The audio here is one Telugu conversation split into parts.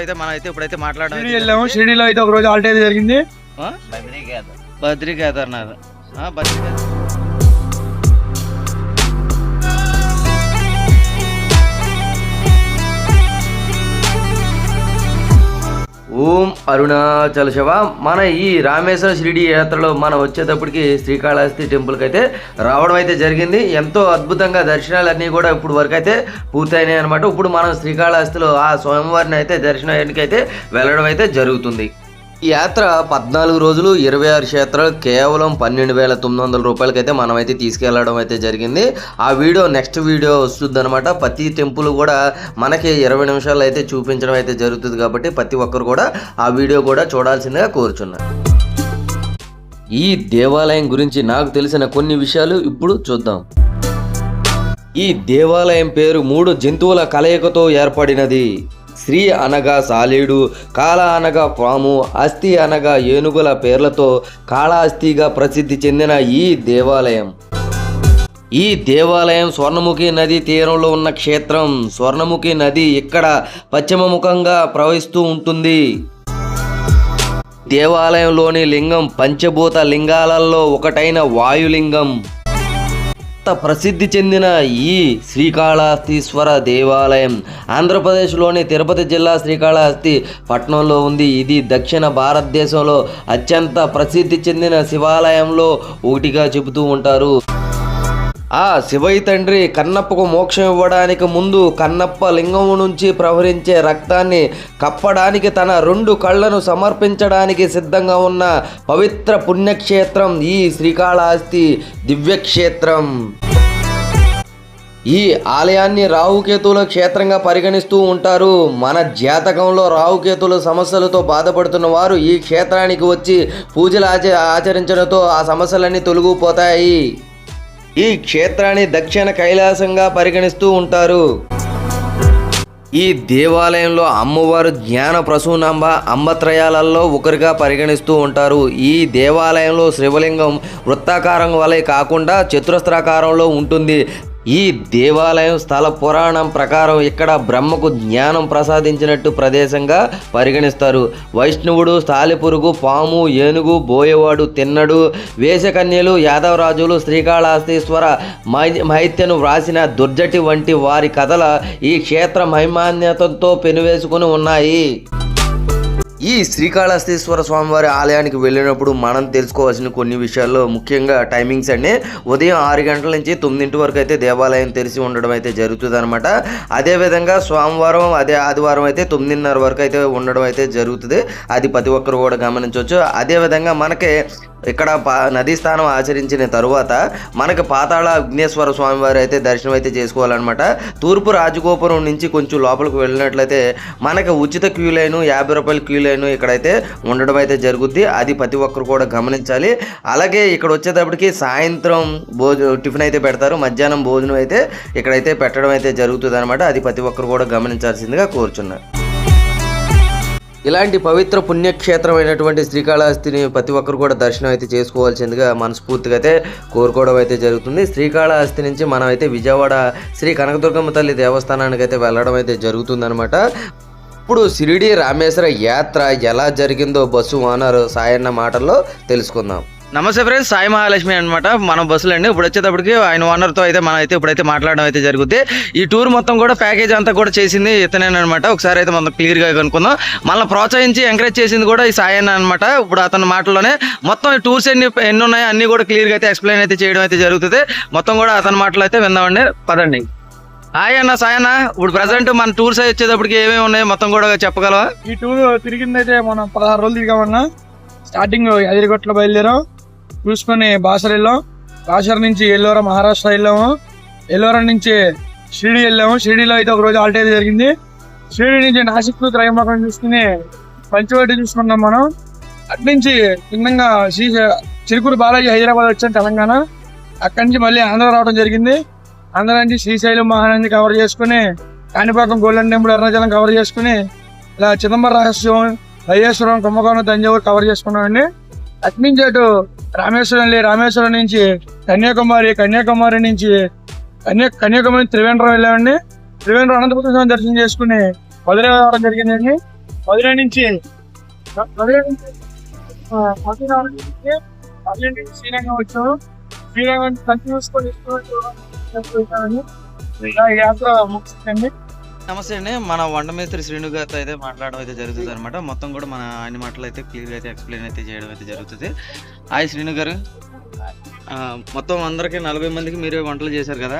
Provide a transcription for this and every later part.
అయితే మనం అయితే ఇప్పుడైతే మాట్లాడడం షిరిడి వెళ్ళాము. షిరిడిలో అయితే ఒక రోజు ఆల్ట్ అయితే జరిగింది. ఆ? బద్రీ కేదార్నాథ్ ఆ, బద్రీ కేదార్ ఓం అరుణాచల శివ. మన ఈ రామేశ్వర షిరిడి యాత్రలో మనం వచ్చేటప్పటికి శ్రీకాళహస్తి టెంపుల్కి అయితే రావడం అయితే జరిగింది. ఎంతో అద్భుతంగా దర్శనాలు అన్నీ కూడా ఇప్పుడు వరకు అయితే పూర్తయినాయి అనమాట ఇప్పుడు మనం శ్రీకాళహస్తిలో ఆ స్వామివారిని అయితే దర్శనానికి అయితే వెళ్ళడం అయితే జరుగుతుంది. యాత్ర పద్నాలుగు రోజులు ఇరవై ఆరు క్షేత్రాలు కేవలం పన్నెండు వేల తొమ్మిది వందల రూపాయలకైతే మనమైతే అయితే తీసుకెళ్ళడం అయితే జరిగింది. ఆ వీడియో నెక్స్ట్ వీడియో వస్తుంది అనమాట ప్రతి టెంపుల్ కూడా మనకి ఇరవై నిమిషాలు అయితే చూపించడం అయితే జరుగుతుంది కాబట్టి ప్రతి ఒక్కరు కూడా ఆ వీడియో కూడా చూడాల్సిందిగా కోరుచున్నాను. ఈ దేవాలయం గురించి నాకు తెలిసిన కొన్ని విషయాలు ఇప్పుడు చూద్దాం. ఈ దేవాలయం పేరు మూడు జంతువుల కలయికతో ఏర్పడినది. శ్రీ అనగా సాలీడు కాల అనగా పాము అస్థి అనగా ఏనుగుల పేర్లతో కాళాస్థిగా ప్రసిద్ధి చెందిన ఈ దేవాలయం. ఈ దేవాలయం స్వర్ణముఖి నది తీరంలో ఉన్న క్షేత్రం. స్వర్ణముఖి నది ఇక్కడ పశ్చిమముఖంగా ప్రవహిస్తూ ఉంటుంది. దేవాలయంలోని లింగం పంచభూత లింగాలలో ఒకటైన వాయులింగం. అంత ప్రసిద్ధి చెందిన ఈ శ్రీకాళహస్తీశ్వర దేవాలయం. ఆంధ్రప్రదేశ్లోని తిరుపతి జిల్లా శ్రీకాళహస్తి పట్టణంలో ఉంది. ఇది దక్షిణ భారతదేశంలో అత్యంత ప్రసిద్ధి చెందిన శివాలయంలో ఒకటిగా చెబుతూ ఉంటారు. ఆ శివయ్య తండ్రి కన్నప్పకు మోక్షం ఇవ్వడానికి ముందు కన్నప్ప లింగం నుంచి ప్రవహించే రక్తాన్ని కప్పడానికి తన రెండు కళ్ళను సమర్పించడానికి సిద్ధంగా ఉన్న పవిత్ర పుణ్యక్షేత్రం ఈ శ్రీకాళహస్తి దివ్యక్షేత్రం. ఈ ఆలయాన్ని రాహుకేతువుల క్షేత్రంగా పరిగణిస్తూ ఉంటారు. మన జాతకంలో రాహుకేతుల సమస్యలతో బాధపడుతున్న వారు ఈ క్షేత్రానికి వచ్చి పూజలు ఆచ ఆచరించడంతో ఆ సమస్యలన్నీ తొలగిపోతాయి. ఈ క్షేత్రాన్ని దక్షిణ కైలాసంగా పరిగణిస్తూ ఉంటారు. ఈ దేవాలయంలో అమ్మవారు జ్ఞాన ప్రసూనాంబ అంబత్రయాలలో ఒకరిగా పరిగణిస్తూ ఉంటారు. ఈ దేవాలయంలో శివలింగం వృత్తాకారం వలె కాకుండా చతురస్రాకారంలో ఉంటుంది. ఈ దేవాలయం స్థల పురాణం ప్రకారం ఇక్కడ బ్రహ్మకు జ్ఞానం ప్రసాదించినట్టు ప్రదేశంగా పరిగణిస్తారు. వైష్ణవుడు స్థాలిపురుగు పాము ఏనుగు బోయవాడు తిన్నడు వేషకన్యలు యాదవరాజులు శ్రీకాళహస్తీశ్వర మై- మహైత్యను వ్రాసిన దుర్జటి వంటి వారి కథల ఈ క్షేత్ర మహిమాన్యతతో పెనువేసుకుని ఉన్నాయి. ఈ శ్రీకాళహస్తీశ్వర స్వామివారి ఆలయానికి వెళ్ళినప్పుడు మనం తెలుసుకోవాల్సిన కొన్ని విషయాల్లో ముఖ్యంగా టైమింగ్స్ అండి. ఉదయం ఆరు గంటల నుంచి తొమ్మిదింటి వరకు అయితే దేవాలయం తెరిచి ఉండడం అయితే జరుగుతుంది అనమాట అదేవిధంగా సోమవారం అదే ఆదివారం అయితే తొమ్మిదిన్నర వరకు అయితే ఉండడం అయితే జరుగుతుంది. అది ప్రతి ఒక్కరు కూడా గమనించవచ్చు. అదేవిధంగా మనకి ఇక్కడ పా నదీ స్థానం ఆచరించిన తరువాత మనకి పాతాళ విఘ్నేశ్వర స్వామివారి అయితే దర్శనం అయితే చేసుకోవాలన్నమాట. తూర్పు రాజగోపురం నుంచి కొంచెం లోపలికి వెళ్ళినట్లయితే మనకి ఉచిత క్యూ లైన్ యాభై రూపాయల క్యూ లైన్ ఇక్కడైతే ఉండడం అయితే జరుగుద్ది. అది ప్రతి ఒక్కరు కూడా గమనించాలి. అలాగే ఇక్కడ వచ్చేటప్పటికి సాయంత్రం భోజనం టిఫిన్ అయితే పెడతారు. మధ్యాహ్నం భోజనం అయితే ఇక్కడైతే పెట్టడం అయితే జరుగుతుంది అనమాట అది ప్రతి ఒక్కరు కూడా గమనించాల్సిందిగా కోరుచున్నారు ఇలాంటి పవిత్ర పుణ్యక్షేత్రమైనటువంటి శ్రీకాళహస్తిని ప్రతి ఒక్కరు కూడా దర్శనం అయితే చేసుకోవాల్సిందిగా మనస్ఫూర్తిగా అయితే కోరుకోవడం అయితే జరుగుతుంది. శ్రీకాళహస్తి నుంచి మనం అయితే విజయవాడ శ్రీ కనకదుర్గమ్మ తల్లి దేవస్థానానికి అయితే వెళ్ళడం అయితే జరుగుతుందనమాట ఇప్పుడు షిరిడి రామేశ్వర యాత్ర ఎలా జరిగిందో బస్సు ఓనర్ సాయన్న మాటల్లో తెలుసుకుందాం. నమస్తే ఫ్రెండ్స్ సాయి మహాలక్ష్మి అనమాట మన బస్సులు అండి ఇప్పుడు వచ్చేటప్పటికి ఆయన ఓనర్తో అయితే మనం అయితే ఇప్పుడైతే మాట్లాడడం అయితే జరుగుతుంది ఈ టూర్ మొత్తం కూడా ప్యాకేజ్ అంతా కూడా చేసింది ఇతనేనమాట ఒకసారి అయితే మనం క్లియర్గా కనుక్కుందాం. మళ్ళీ ప్రోత్సహించి ఎంకరేజ్ చేసింది కూడా ఈ సాయి అన్న అనమాట ఇప్పుడు అతని మాటల్లోనే మొత్తం ఈ టూర్స్ ఎన్ని ఎన్ని ఉన్నాయో అన్ని కూడా క్లియర్గా అయితే ఎక్స్ప్లెయిన్ అయితే చేయడం అయితే జరుగుతుంది. మొత్తం కూడా అతని మాటలు అయితే విందామండి. పదండి. హాయ్ అన్న సాయి అన్న. ఇప్పుడు ప్రజెంట్ మన టూర్స్ వచ్చేటప్పటికి ఏమేమి ఉన్నాయో? మొత్తం కూడా చెప్పగలవా? ఈ టూర్ తిరిగిందైతే మనం పదహారు రోజులు తిరిగామన్నా. స్టార్టింగ్ అదిరిగొట్ల బయలుదేరాం. చూసుకొని బాసర్ వెళ్ళాం. బాసర నుంచి ఎల్లోరా మహారాష్ట్ర వెళ్ళాము. ఎల్లోరా నుంచి షిరిడి వెళ్ళాము. షిరిడిలో అయితే ఒక రోజు ఆల్ట్ అయితే జరిగింది. షిరిడి నుంచి నాసిక్ త్రయంబకం చూసుకుని పంచవటి చూసుకున్నాం మనం. అటు నుంచి చిన్నంగా శ్రీ చిరుకూరు బాలాజీ హైదరాబాద్ వచ్చాను తెలంగాణ. అక్కడి నుంచి మళ్ళీ ఆంధ్ర రావడం జరిగింది. ఆంధ్ర నుంచి శ్రీశైలం మహానంది కవర్ చేసుకుని Kanipakam golden temple Arunachalam cover చేసుకుని ఇలా చిదంబరం రహస్యం వైయేశ్వరం కుంభకోణం తంజావూరు కవర్ చేసుకున్నామండి. అటు నుంచి అటు రామేశ్వరం వెళ్ళి రామేశ్వరం నుంచి కన్యాకుమారి కన్యాకుమారి నుంచి కన్యా కన్యాకుమారి త్రివేంద్రం వెళ్ళామండి. త్రివేంద్రం అనంతపురం స్వామి దర్శనం చేసుకుని మధురై రావడం జరిగిందండి. మధుర నుంచి మధుర నుంచి మధుర నుంచి మధుర నుంచి శ్రీరంగం వచ్చాము. శ్రీరంగం కంటిన్యూస్ కొని ఈ యాత్ర ముగిసిందండి. నమస్తే అండి. మన వంట మేస్త్రి శ్రీను గారితో అయితే మాట్లాడడం అయితే జరుగుతుంది అనమాట మొత్తం కూడా మన ఆయన మాటలు అయితే క్లియర్గా అయితే ఎక్స్ప్లెయిన్ అయితే చేయడం అయితే జరుగుతుంది. హాయ్ శ్రీను గారు. ఆ, మొత్తం అందరికి నలభై మందికి మీరే వంటలు చేశారు కదా?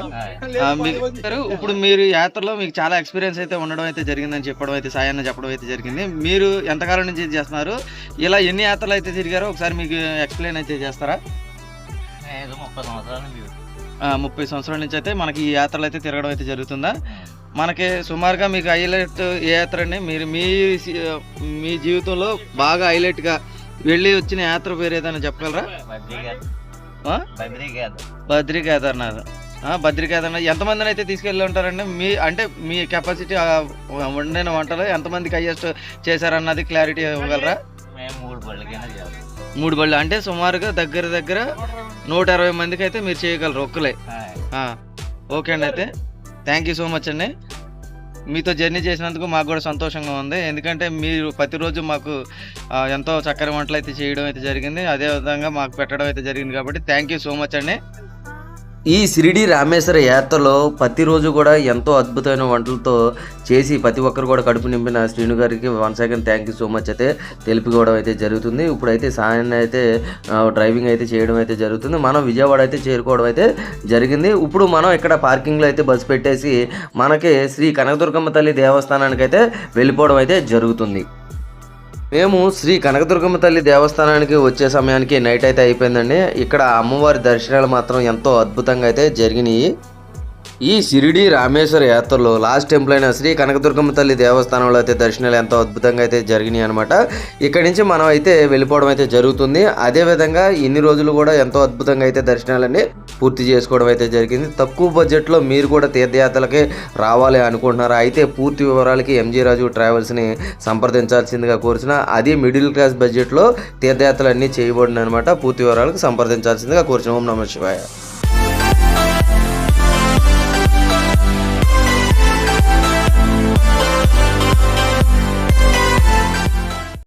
ఆ, మీకు గారు, ఇప్పుడు మీరు యాత్రలో మీకు చాలా ఎక్స్పీరియన్స్ అయితే ఉండడం అయితే జరిగిందని చెప్పడం అయితే సాయాన్ని చెప్పడం అయితే జరిగింది. మీరు ఎంతకాలం నుంచి ఇది చేస్తున్నారు? ఇలా ఎన్ని యాత్రలు అయితే తిరిగారో ఒకసారి మీకు ఎక్స్ప్లెయిన్ అయితే చేస్తారా? ముప్పై సంవత్సరాల నుంచి ఆ, ముప్పై సంవత్సరాల నుంచి అయితే మనకి ఈ యాత్రలు అయితే తిరగడం అయితే జరుగుతుందా? మనకి సుమారుగా మీకు హైలైట్ ఏ యాత్ర అండి? మీరు మీ మీ జీవితంలో బాగా హైలైట్గా వెళ్ళి వచ్చిన యాత్ర పేరు ఏదైనా చెప్పగలరా? బద్రీ కేదార్నాథ్ బద్రీ కేదార్నాథ్ ఎంతమందిని అయితే తీసుకెళ్ళి ఉంటారండి? మీ అంటే మీ కెపాసిటీ వండిన వంటలు ఎంతమందికి హైయెస్ట్ చేశారన్నది క్లారిటీ ఇవ్వగలరా? మూడు బళ్ళు అంటే సుమారుగా దగ్గర దగ్గర నూట ఇరవై మందికి అయితే మీరు చేయగలరు ఒక్కలే. ఓకే అండి అయితే. థ్యాంక్ యూ సో మచ్ అండి. మీతో జర్నీ చేసినందుకు మాకు కూడా సంతోషంగా ఉంది. ఎందుకంటే మీరు ప్రతిరోజు మాకు ఎంతో చక్కని వంటలు అయితే చేయడం అయితే జరిగింది. అదే విధంగా మాకు పెట్టడం అయితే జరిగింది కాబట్టి థ్యాంక్ యూ సో మచ్ అండి. ఈ షిరిడి రామేశ్వర యాత్రలో ప్రతిరోజు కూడా ఎంతో అద్భుతమైన వంటలతో చేసి ప్రతి ఒక్కరు కూడా కడుపు నింపిన శ్రీను గారికి one second thank you so much అయితే తెలుపుకోవడం అయితే జరుగుతుంది. ఇప్పుడైతే సాయాన్ని అయితే డ్రైవింగ్ అయితే చేయడం అయితే జరుగుతుంది. మనం విజయవాడ అయితే చేరుకోవడం అయితే జరిగింది. ఇప్పుడు మనం ఇక్కడ పార్కింగ్లో అయితే బస్సు పెట్టేసి మనకి శ్రీ కనకదుర్గమ్మ తల్లి దేవస్థానానికి అయితే వెళ్ళిపోవడం అయితే జరుగుతుంది. మేము శ్రీ కనకదుర్గమ్మ తల్లి దేవస్థానానికి వచ్చే సమయానికి నైట్ అయితే అయిపోయిందండి. ఇక్కడ అమ్మవారి దర్శనాలు మాత్రం ఎంతో అద్భుతంగా అయితే జరిగినాయి. ఈ షిరిడి రామేశ్వర యాత్రలో లాస్ట్ టెంపుల్ అయిన శ్రీ కనకదుర్గమ్మ తల్లి దేవస్థానంలో అయితే దర్శనాలు ఎంతో అద్భుతంగా అయితే జరిగినాయి అనమాట ఇక్కడి నుంచి మనం అయితే వెళ్ళిపోవడం అయితే జరుగుతుంది. అదే విధంగా ఇన్ని రోజులు కూడా ఎంతో అద్భుతంగా అయితే దర్శనాలన్నీ పూర్తి చేసుకోవడం అయితే జరిగింది. తక్కువ బడ్జెట్లో మీరు కూడా తీర్థయాత్రలకి రావాలి అనుకుంటున్నారా? అయితే పూర్తి వివరాలకి ఎంజీ రాజు ట్రావెల్స్ని సంప్రదించాల్సిందిగా కోరుచున్న. అది మిడిల్ క్లాస్ బడ్జెట్లో తీర్థయాత్రలు అన్నీ చేయబడిన అనమాట పూర్తి వివరాలకు సంప్రదించాల్సిందిగా కోరుచున్నాం. ఓం నమ శివాయ.